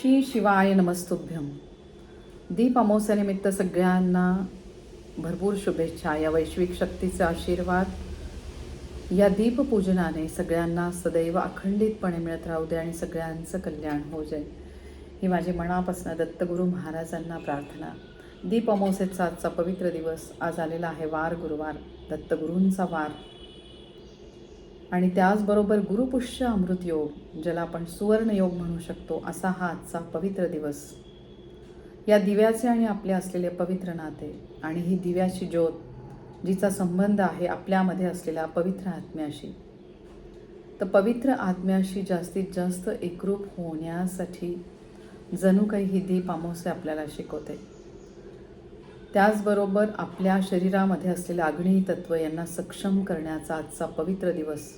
श्री शिवाय नमस्तुभ्यम दीप अमावस्यानिमित्त सगळ्यांना भरपूर शुभेच्छा. या वैश्विक शक्तीचे आशीर्वाद. या दीपपूजनाने सगळ्यांना सदैव अखंडितपणे मिळत राहू दे आणि सगळ्यांचं कल्याण हो जाय ही माझी मनापासून दत्तगुरू महाराजांना प्रार्थना. दीप अमावस्येचा आजचा पवित्र दिवस आज आलेला आहे वार गुरुवार. दत्तगुरूंचा वार. आणि त्याचबरोबर गुरुपुष्य अमृत योग ज्याला आपण सुवर्णयोग म्हणू शकतो असा हा आजचा पवित्र दिवस. या दिव्याचे आणि आपले असलेले पवित्र नाते आणि ही दिव्याची ज्योत जिचा संबंध आहे आपल्यामध्ये असलेल्या पवित्र आत्म्याशी. तर पवित्र आत्म्याशी जास्तीत जास्त एकरूप होण्यासाठी जणू काही ही दीप अमावस्या आपल्याला शिकवते. त्याचबरोबर आपल्या शरीरामध्ये असलेले अग्नी तत्व यांना सक्षम करण्याचा आजचा पवित्र दिवस.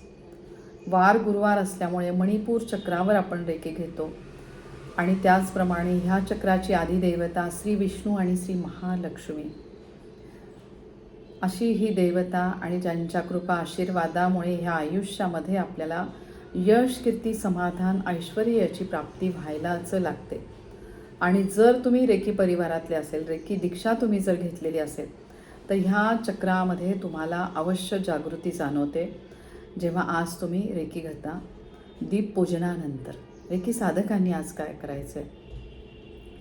वार गुरुवार असल्यामुळे मणिपूर चक्रावर आपण रेखे घेतो आणि त्याचप्रमाणे ह्या चक्राची आदिदेवता श्री विष्णू आणि श्री महालक्ष्मी. अशी ही देवता आणि ज्यांच्या कृपा आशीर्वादामुळे ह्या आयुष्यामध्ये आपल्याला यश कीर्ती समाधान ऐश्वर्याची प्राप्ती व्हायलाच लागते. आणि जर तुम्ही रेकी परिवारातले असेल रेकी दीक्षा तुम्ही जर घेतलेली असेल तर ह्या चक्रामध्ये तुम्हाला अवश्य जागृती जाणवते. जेव्हा आज तुम्ही रेकी घेता दीपपूजनानंतर रेकी साधकांनी आज काय करायचं आहे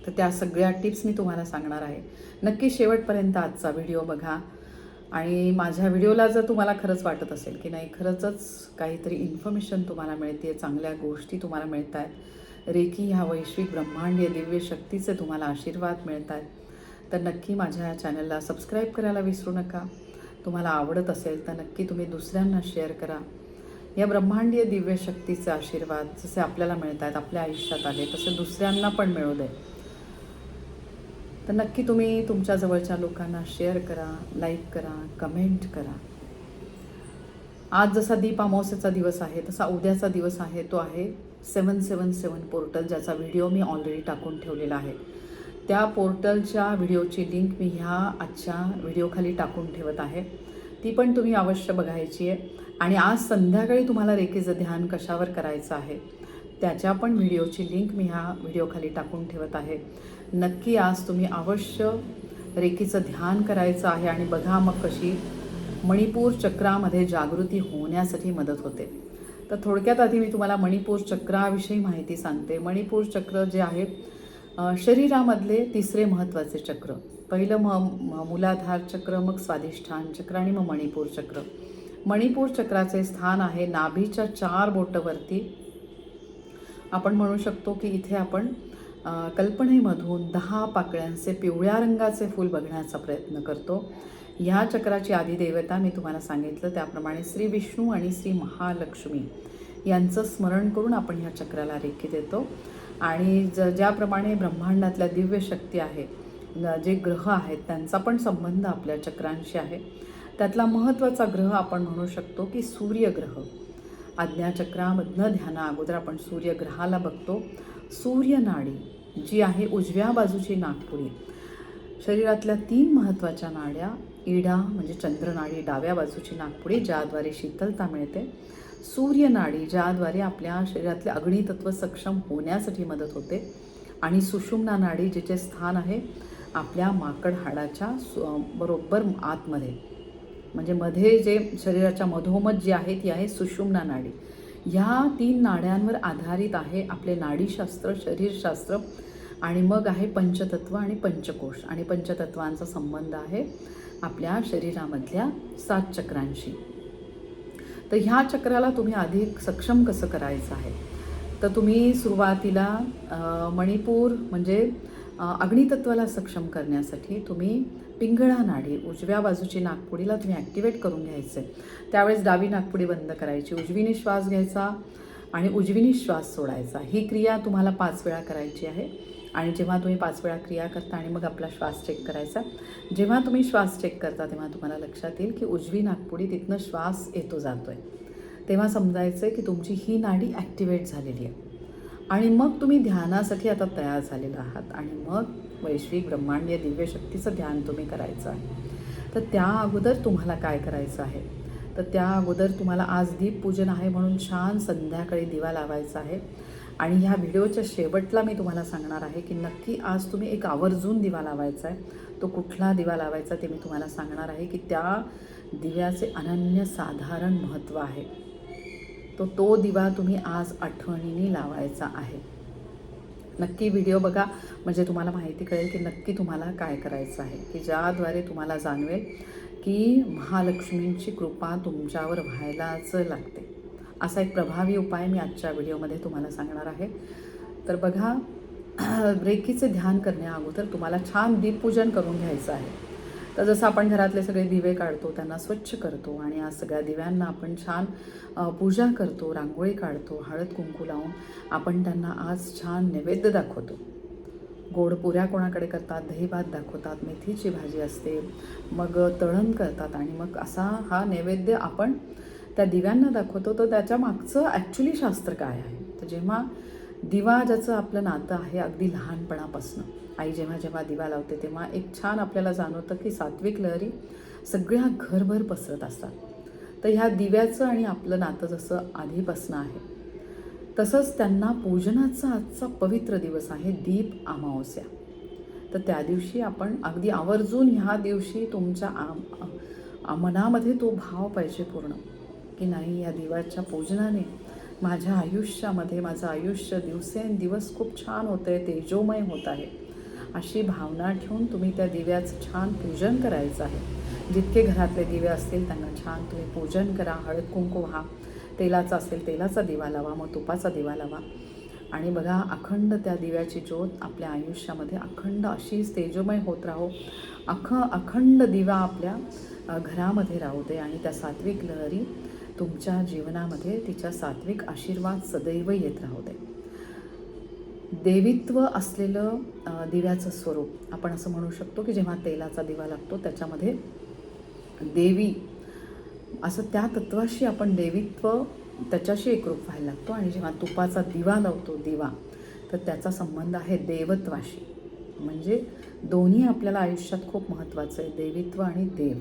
तर त्या सगळ्या टिप्स मी तुम्हाला सांगणार आहे. नक्की शेवटपर्यंत आजचा व्हिडिओ बघा. आणि माझ्या व्हिडिओला जर तुम्हाला खरंच वाटत असेल की नाही खरंचच काहीतरी इन्फॉर्मेशन तुम्हाला मिळते चांगल्या गोष्टी तुम्हाला मिळत आहेत रेखी ह्या वैश्विक ब्रह्मांडीय दिव्य शक्तीचे तुम्हाला आशीर्वाद मिळत आहेत तर नक्की माझ्या या चॅनलला सबस्क्राईब करायला विसरू नका. तुम्हाला आवडत असेल तर नक्की तुम्ही दुसऱ्यांना शेअर करा. या ब्रह्मांडीय दिव्य शक्तीचे आशीर्वाद जसे आपल्याला मिळत आहेत आपल्या आयुष्यात आले तसे दुसऱ्यांना पण मिळू दे. तर नक्की तुम्ही तुमच्या जवळच्या लोकांना शेअर करा लाईक करा कमेंट करा. आज जसा दीप अमावस्याचा दिवस आहे तसा उद्याचा दिवस आहे तो आहे सेवन सेवन सेवन पोर्टल ज्याचा व्हिडिओ मी ऑलरेडी टाकून ठेवलेला आहे. त्या पोर्टलच्या व्हिडिओची लिंक मी ह्या आजच्या व्हिडिओखाली टाकून ठेवत आहे. ती पण तुम्ही अवश्य बघायची आहे. आणि आज संध्याकाळी तुम्हाला रेखेचं ध्यान कशावर करायचं आहे त्याच्या पण व्हिडिओची लिंक मी ह्या व्हिडिओखाली टाकून ठेवत आहे. नक्की आज तुम्ही अवश्य रेखेचं ध्यान करायचं आहे आणि बघा मग कशी मणिपूर चक्रामध्ये जागृती होण्यासाठी मदत होते. तर थोडक्यात आधी मी तुम्हाला मणिपूर चक्राविषयी माहिती सांगते. मणिपूर चक्र जे आहे शरीरामधले तिसरे महत्त्वाचे चक्र. पहिलं म म- मूलाधार चक्र मग स्वाधिष्ठान चक्र आणि मग मणिपूर चक्र. मणिपूर चक्राचे स्थान आहे नाभीच्या चार बोटवरती. आपण म्हणू शकतो की इथे आपण कल्पनेमधून दहा पाकळ्यांचे पिवळ्या रंगाचे फूल बघण्याचा प्रयत्न करतो. ह्या चक्राची आदिदेवता मी तुम्हाला सांगितलं त्याप्रमाणे श्री विष्णू आणि श्री महालक्ष्मी यांचं स्मरण करून आपण ह्या चक्राला रेखी देतो. आणि ज ज्याप्रमाणे ब्रह्मांडातल्या दिव्य शक्ती आहे जे ग्रह आहेत त्यांचा पण संबंध आपल्या चक्रांशी आहे. त्यातला महत्त्वाचा ग्रह आपण म्हणू शकतो की सूर्यग्रह. आज्ञाचक्रामधनं ध्याना अगोदर आपण सूर्यग्रहाला बघतो. सूर्यनाडी जी आहे उजव्या बाजूची नागपुरी. शरीरातल्या तीन महत्त्वाच्या नाड्या इडा म्हणजे चंद्रनाडी डाव्या बाजूची नागपुडी ज्याद्वारे शीतलता मिळते. सूर्यनाडी ज्याद्वारे आपल्या शरीरातले अग्नितत्व सक्षम होण्यासाठी मदत होते. आणि सुषुम्ना नाडी जिचे स्थान आहे आपल्या माकड हाडाच्या सु- बरोबर आतमध्ये. म्हणजे मध्ये जे शरीराच्या मधोमध जी आहे ती आहे सुषुम्ना नाडी ह्या तीन नाड्यांवर आधारित आहे आपले नाडीशास्त्र शरीरशास्त्र. आणि मग आहे पंचतत्व आणि पंचकोश. आणि पंचतत्वांचा संबंध आहे आपल्या शरीरामधल्या सात चक्रांशी. तर ह्या चक्राला तुम्ही अधिक सक्षम कसं करायचं आहे? तर तुम्ही सुरुवातीला मणिपूर म्हणजे अग्नितत्वाला सक्षम करण्यासाठी तुम्ही पिंगळा नाडी उजव्या बाजूची नागपुडीला तुम्ही ॲक्टिवेट करून घ्यायचे. त्यावेळेस डावी नागपुडी बंद करायची उजवीने श्वास घ्यायचा आणि उजवीने श्वास सोडायचा. ही क्रिया तुम्हाला पाच वेळा करायची आहे. आणि जेव्हा तुम्ही पाच वेळा क्रिया करता आणि मग आपला श्वास चेक करायचा जेव्हा तुम्ही श्वास चेक करता तेव्हा तुम्हाला लक्षात येईल की उजवी नागपुडी तिथनं श्वास येतो जातो आहे तेव्हा समजायचं आहे की तुमची ही नाडी ॲक्टिवेट झालेली आहे. आणि मग तुम्ही ध्यानासाठी आता तयार झालेला आहात आणि मग वैश्विक ब्रह्मांडीय दिव्य शक्तीचं ध्यान तुम्ही करायचं आहे. तर त्या अगोदर तुम्हाला काय करायचं आहे? तर त्या अगोदर तुम्हाला आज दीपपूजन आहे म्हणून छान संध्याकाळी दिवा लावायचा आहे. आणि ह्या व्हिडिओच्या शेवटला मी तुम्हाला सांगणार आहे की नक्की आज तुम्ही एक आवर्जून दिवा लावायचा आहे तो कुठला दिवा लावायचा ते मी तुम्हाला सांगणार आहे की त्या दिव्याचे अनन्यसाधारण महत्त्व आहे. तो तो दिवा तुम्ही आज आठवणीने लावायचा आहे. नक्की व्हिडिओ बघा म्हणजे तुम्हाला माहिती कळेल की नक्की तुम्हाला काय करायचं आहे की ज्याद्वारे तुम्हाला जाणवेल की महालक्ष्मींची कृपा तुमच्यावर व्हायलाच लागते. असा एक प्रभावी उपाय मी आजच्या व्हिडिओमध्ये तुम्हाला सांगणार आहे. तर बघा ब्रेकीचे ध्यान करण्या अगोदर तुम्हाला छान दीपपूजन करून घ्यायचं आहे. तर जसं आपण घरातले सगळे दिवे काढतो त्यांना स्वच्छ करतो आणि आज सगळ्या दिव्यांना आपण छान पूजा करतो रांगोळी काढतो हळद कुंकू लावून आपण त्यांना आज छान नैवेद्य दाखवतो. गोड पुऱ्या कोणाकडे करतात दहीभात दाखवतात मेथीची भाजी असते मग तळण करतात आणि मग असा हा नैवेद्य आपण त्या दिव्यांना दाखवतो तर त्याच्या मागचं ॲक्च्युली शास्त्र काय आहे? तर जेव्हा दिवा ज्याचं आपलं नातं आहे अगदी लहानपणापासून आई जेव्हा जेव्हा दिवा लावते तेव्हा एक छान आपल्याला जाणवतं की सात्विक लहरी सगळ्या घरभर पसरत असतात. तर ह्या दिव्याचं आणि आपलं नातं जसं आधीपासनं आहे तसंच त्यांना पूजनाचा आजचा पवित्र दिवस आहे दीप अमावस्या. तर त्या दिवशी आपण अगदी आवर्जून ह्या दिवशी तुमच्या आम आ- मनामध्ये तो भाव पाहिजे पूर्ण. की नाही या दिव्याच्या पूजनाने माझ्या आयुष्यामध्ये माझं आयुष्य दिवसेंदिवस खूप छान होतं आहे तेजोमय होत आहे. अशी भावना ठेवून तुम्ही त्या दिव्याचं छान पूजन करायचं आहे. जितके घरातले दिवे असतील त्यांना छान तुम्ही पूजन करा. हळद कुंकू व्हा. तेलाचा असेल तेलाचा दिवा लावा मग तुपाचा दिवा लावा. आणि बघा अखंड त्या दिव्याची ज्योत आपल्या आयुष्यामध्ये अखंड अशीच तेजोमय होत राहो. अख अखंड दिवा आपल्या घरामध्ये राहू दे. आणि त्या सात्विक लहरी तुमच्या जीवनामध्ये तिच्या सात्विक आशीर्वाद सदैव येत राहू दे. देवित्व असलेलं दिव्याचं स्वरूप आपण असं म्हणू शकतो की जेव्हा तेलाचा दिवा लागतो त्याच्यामध्ये देवी असं त्या तत्वाशी आपण देवित्व त्याच्याशी एकरूप व्हायला लागतो. आणि जेव्हा तुपाचा दिवा लावतो दिवा तर त्याचा संबंध आहे देवत्वाशी. म्हणजे दोन्ही आपल्याला आयुष्यात खूप महत्त्वाचं आहे देवित्व आणि देव.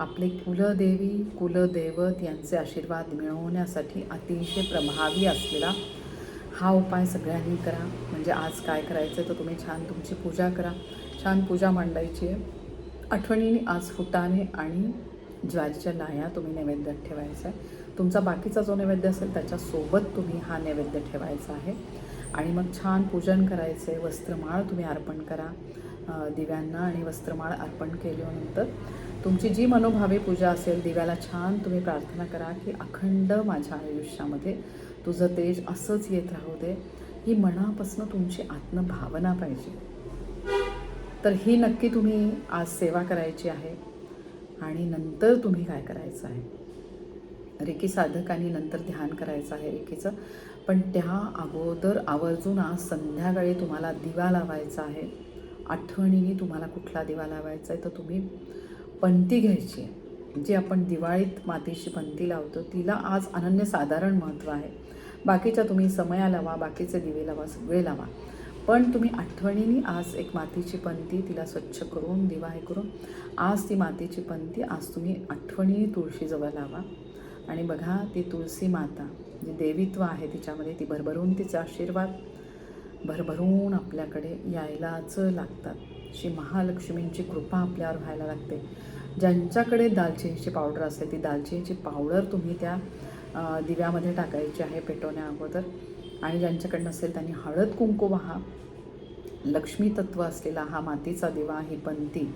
आपले कुलदेवी कुलदैवत यांचे आशीर्वाद मिळवण्यासाठी अतिशय प्रभावी असलेला हा उपाय सगळ्यांनी करा. म्हणजे आज काय करायचं आहे तर तुम्ही छान तुमची पूजा करा. छान पूजा मांडायची आहे. आठवणीने आज फुटाने आणि ज्वारीच्या लाया तुम्ही नैवेद्यात ठेवायचा आहे. तुमचा बाकीचा जो नैवेद्य असेल त्याच्यासोबत तुम्ही हा नैवेद्य ठेवायचा आहे. आणि मग छान पूजन करायचं आहे. वस्त्रमाळ तुम्ही अर्पण करा. दिव्यांना आणि वस्त्रमाळ अर्पण केल्यानंतर तुमची जी मनोभावे पूजा असेल दिव्याला छान तुम्ही प्रार्थना करा की अखंड माझ्या आयुष्यामध्ये तुझं तेज असंच येत राहू दे. ही मनापासून तुमची आत्मभावना पाहिजे. तर ही नक्की तुम्ही आज सेवा करायची आहे आणि नंतर तुम्ही काय करायचं आहे? रेकी साधकांनी नंतर ध्यान करायचं आहे रेकीचं. पण त्या अगोदर आवर्जून आज संध्याकाळी तुम्हाला दिवा लावायचा आहे. आठवणीने तुम्हाला कुठला दिवा लावायचा आहे तर तुम्ही पंती घ्यायची आहे. जी आपण दिवाळीत मातीची पंती लावतो तिला आज अनन्यसाधारण महत्त्व आहे. बाकीच्या तुम्ही समया लावा बाकीचे दिवे लावा सगळे लावा. पण तुम्ही आठवणीने आज एक मातीची पंती तिला स्वच्छ करून दिवा हे करून आज ती मातीची पंती आज तुम्ही आठवणीने तुळशीजवळ लावा. आणि बघा ती तुळशी माता जे देवित्व आहे तिच्यामध्ये ती भरभरून तिचा आशीर्वाद भरभरून आपल्याकडे यायलाच लागतात. अशी महालक्ष्मींची कृपा आपल्यावर व्हायला लागते. ज्यांच्याकडे दालचिनीची पावडर असते ती दालचिनीची पावडर तुम्ही त्या दिव्यामध्ये टाकायची आहे पेटवण्या अगोदर. आणि ज्यांच्याकडे नसेल त्यांनी हळद कुंकू वाहा लक्ष्मी तत्व असलेला हा मातीचा दिवा ही पंती.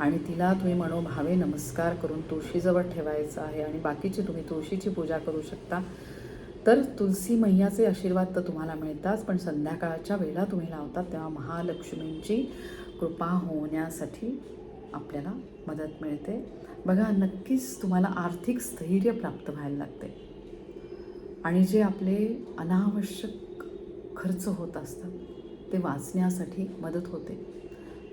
आणि तिला तुम्ही मनोभावे नमस्कार करून तुळशीजवळ ठेवायचं आहे. आणि बाकीची तुम्ही तुळशीची पूजा करू शकता. तर तुलसी मैयाचे आशीर्वाद तर तुम्हाला मिळतात पण संध्याकाळच्या वेळा तुम्ही लावतात तेव्हा महालक्ष्मींची कृपा होण्यासाठी आपल्याला मदत मिळते. बघा नक्कीच तुम्हाला आर्थिक स्थैर्य प्राप्त व्हायला लागते. आणि जे आपले अनावश्यक खर्च होत असतात ते वाचण्यासाठी मदत होते.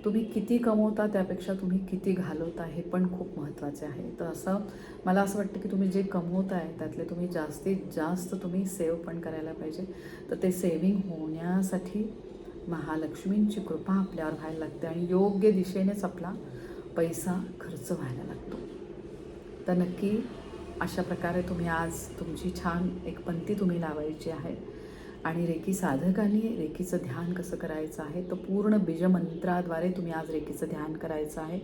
तुम्ही किती कमवता त्यापेक्षा तुम्ही किती घालवता हे पण खूप महत्त्वाचे आहे. तर असं मला असं वाटतं की तुम्ही जे कमवताय त्यातले तुम्ही जास्तीत जास्त तुम्ही सेव्ह पण करायला पाहिजे. तर ते सेविंग होण्यासाठी महालक्ष्मींची कृपा आपल्यावर व्हायला लागते आणि योग्य दिशेनेच आपला पैसा खर्च व्हायला लागतो. तर नक्की अशा प्रकारे तुम्ही आज तुमची छान एक पंक्ती तुम्ही लावायची आहे. आणि रेकी साधकांनी रेकीचं ध्यान कसं करायचं आहे तर पूर्ण बीजमंत्राद्वारे तुम्ही आज रेकीचं ध्यान करायचं आहे.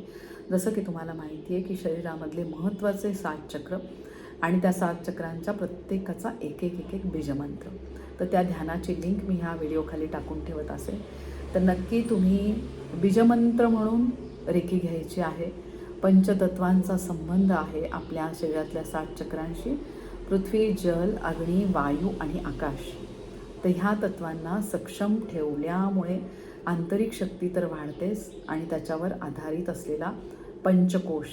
जसं की तुम्हाला माहिती आहे की शरीरामधले महत्त्वाचे सात चक्र आणि त्या सात चक्रांच्या प्रत्येकाचा एक एक एक एक बीजमंत्र. तर त्या ध्यानाची लिंक मी ह्या व्हिडिओखाली टाकून ठेवत असेल. तर नक्की तुम्ही बीजमंत्र म्हणून रेखी घ्यायची आहे. पंचतत्वांचा संबंध आहे आपल्या शरीरातल्या सात चक्रांशी. पृथ्वी जल अग्नी वायू आणि आकाश. तर ह्या तत्वांना सक्षम ठेवल्यामुळे आंतरिक शक्ती तर वाढतेच आणि त्याच्यावर आधारित असलेला पंचकोश.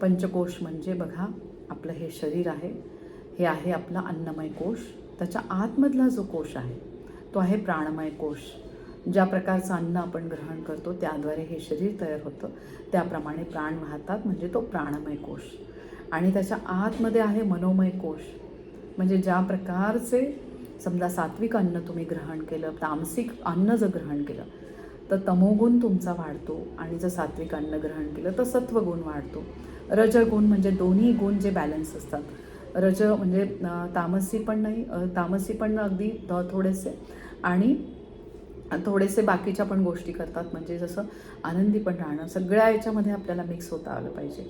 पंचकोश म्हणजे बघा आपलं हे शरीर आहे. हे आहे आपला अन्नमय कोश. त्याच्या आतमधला जो कोश आहे तो आहे प्राणमय कोश. ज्या प्रकारचं अन्न आपण ग्रहण करतो त्याद्वारे हे शरीर तयार होतं. त्याप्रमाणे प्राण वाहतात म्हणजे तो प्राणमय कोश. आणि त्याच्या आतमध्ये आहे मनोमय कोश. म्हणजे ज्या प्रकारचे समजा सात्विक अन्न तुम्ही ग्रहण केलं तामसिक अन्न जर ग्रहण केलं तर तमोगुण तुमचा वाढतो आणि जर सात्विक अन्न ग्रहण केलं तर सत्वगुण वाढतो. रजगुण म्हणजे दोन्ही गुण जे बॅलन्स असतात. रज म्हणजे तामसी पण नाही तामसी पण अगदी थोडेसे आणि थोडेसे बाकीच्या पण गोष्टी करतात. म्हणजे जसं आनंदी पण राहणं सगळ्या याच्यामध्ये आपल्याला मिक्स होता आलं पाहिजे.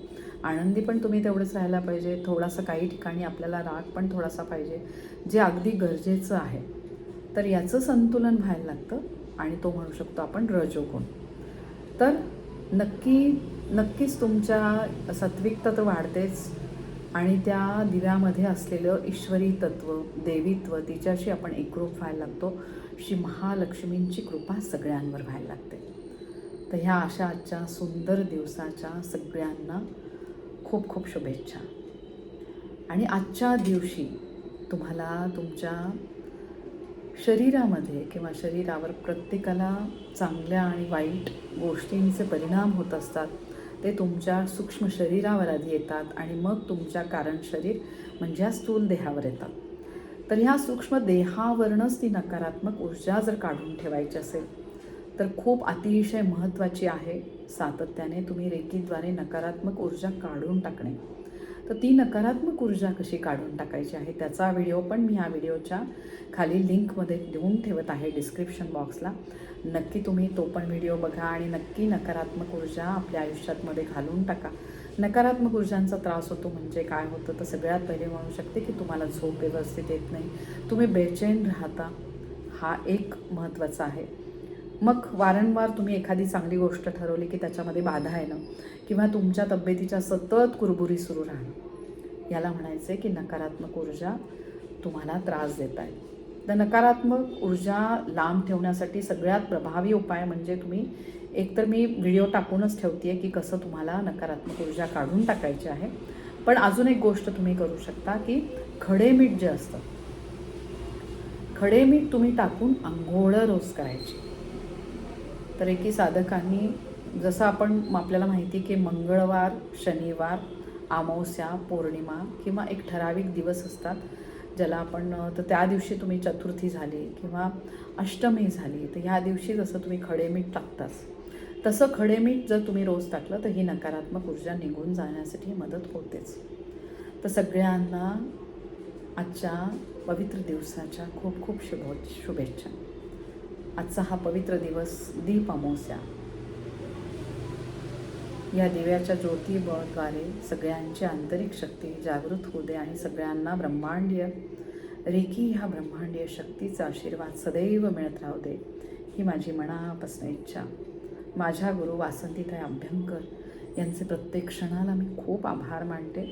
आनंदी पण तुम्ही तेवढंच राहायला पाहिजे. थोडासा काही ठिकाणी आपल्याला राग पण थोडासा पाहिजे जे अगदी गरजेचं आहे. तर याचं संतुलन व्हायला लागतं आणि तो म्हणू शकतो आपण रजोगुण. तर नक्की नक्कीच तुमच्या सात्विकता तर वाढतेच आणि त्या दिव्यामध्ये असलेलं ईश्वरी तत्व देवीत्व तिच्याशी आपण एकरूप व्हायला लागतो. श्री महालक्ष्मींची कृपा सगळ्यांवर व्हायला लागते. तर ह्या अशा आजच्या सुंदर दिवसाच्या सगळ्यांना खूप खूप शुभेच्छा. आणि आजच्या दिवशी तुम्हाला तुमच्या शरीरामध्ये किंवा शरीरावर प्रत्येकाला चांगल्या आणि वाईट गोष्टींचे परिणाम होत असतात ते तुमच्या सूक्ष्म शरीरावर आधी येतात आणि मग तुमच्या कारण शरीर म्हणजे स्थूल देहावर येतात. तर ह्या सूक्ष्म देहावरूनच ती नकारात्मक ऊर्जा जर काढून ठेवायची असेल तर खूप अतिशय महत्त्वाची आहे सातत्याने तुम्ही रेकीद्वारे नकारात्मक ऊर्जा काढून टाकणे. तर ती नकारात्मक ऊर्जा कशी काढून टाकायची आहे त्याचा व्हिडिओ पण मी ह्या व्हिडिओच्या खाली लिंकमध्ये देऊन ठेवत आहे डिस्क्रिप्शन बॉक्सला. नक्की तुम्ही तो पण व्हिडिओ बघा आणि नक्की नकारात्मक ऊर्जा आपल्या आयुष्यातमध्ये घालून टाका. नकारात्मक ऊर्जांचा त्रास होतो म्हणजे काय होतं? तर सगळ्यात पहिले म्हणू शकते की तुम्हाला झोप व्यवस्थित येत नाही. तुम्ही बेचैन राहता हा एक महत्त्वाचा आहे. मग वारंवार तुम्ही एखादी चांगली गोष्ट ठरवली की त्याच्यामध्ये बाधा येणं किंवा तुमच्या तब्येतीच्या सतत कुरबुरी सुरू राहणं याला म्हणायचं आहे की नकारात्मक ऊर्जा तुम्हाला त्रास देत आहे. तर नकारात्मक ऊर्जा लांब ठेवण्यासाठी सगळ्यात प्रभावी उपाय म्हणजे तुम्ही एकतर मी व्हिडिओ टाकूनच ठेवते की कसं तुम्हाला नकारात्मक ऊर्जा काढून टाकायची आहे. पण अजून एक गोष्ट तुम्ही करू शकता की खडे मीठ जे असतं खडे मीठ तुम्ही टाकून आंघोळ रोज करायची. तर एकी साधकांनी जसं आपण आपल्याला माहिती की मंगळवार शनिवार अमावस्या पौर्णिमा किंवा एक ठराविक दिवस असतात ज्याला आपण तर त्या दिवशी तुम्ही चतुर्थी झाली किंवा अष्टमी झाली तर ह्या दिवशी जसं तुम्ही खडे मीठ टाकताच तसं खडे मीठ जर तुम्ही रोज टाकलं तर ही नकारात्मक ऊर्जा निघून जाण्यासाठी मदत होतेच. तर सगळ्यांना आजच्या पवित्र दिवसाच्या खूप खूप शुभो शुभेच्छा. आजचा हा पवित्र दिवस दीप अमावस्या. या दिव्याच्या ज्योतिबळद्वारे सगळ्यांची आंतरिक शक्ती जागृत होऊ दे आणि सगळ्यांना ब्रह्मांडीय रेखी ह्या ब्रह्मांडीय शक्तीचा आशीर्वाद सदैव मिळत राहू दे ही माझी मनापासून इच्छा. माझ्या गुरु वासंतीताई अभ्यंकर यांचे प्रत्येक क्षणाला मी खूप आभार मानते.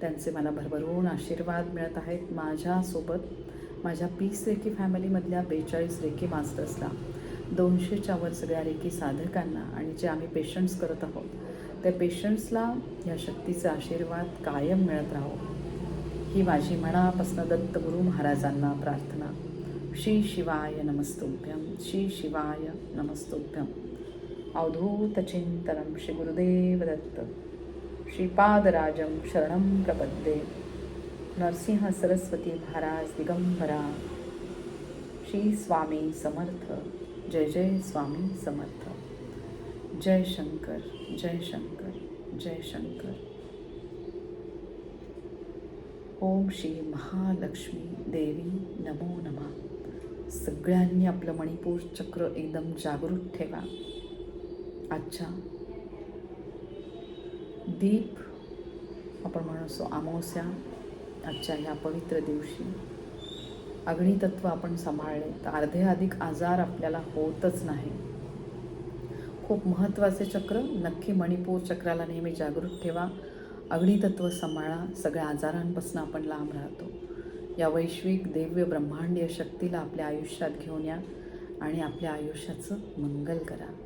त्यांचे मला भरभरून आशीर्वाद मिळत आहेत. माझ्यासोबत माझ्या पीस रेकी फॅमिलीमधल्या बेचाळीस रेकी मास्टर्सला दोनशेच्यावर सगळ्या रेकी साधकांना आणि जे आम्ही पेशंट्स करत आहोत त्या पेशंट्सला या शक्तीचा आशीर्वाद कायम मिळत राहो. ही माझी मनापासून दत्तगुरू महाराजांना प्रार्थना. श्री शिवाय नमस्तुभ्यम श्री शिवाय नमस्तुभ्यम अवधूतचिन्तनं श्री श्रीपादराजं शरणं प्रपद्ये। नरसिंह सरस्वती महाराज दिगंबरा। श्री स्वामी समर्थ। जय जय स्वामी समर्थ। जय शंकर जय शंकर जय शंकर। ओम श्री महालक्ष्मी देवी नमो नमः। सगळ्यांनी आपलं मणिपूर चक्र एकदम जागृत ठेवा. अच्छा. दीप आपण म्हणतो अमावस्या आजच्या ह्या पवित्र दिवशी. अग्नितत्व आपण सांभाळले तर अर्धे अधिक आजार आपल्याला होतच नाही. खूप महत्त्वाचे चक्र नक्की मणिपूर चक्राला नेहमी जागृत ठेवा. अग्नितत्व सांभाळा सगळ्या आजारांपासून आपण लांब राहतो. या वैश्विक देव्य ब्रह्मांडीय शक्तीला आपल्या आयुष्यात घेऊन या आणि आपल्या आयुष्याचं मंगल करा.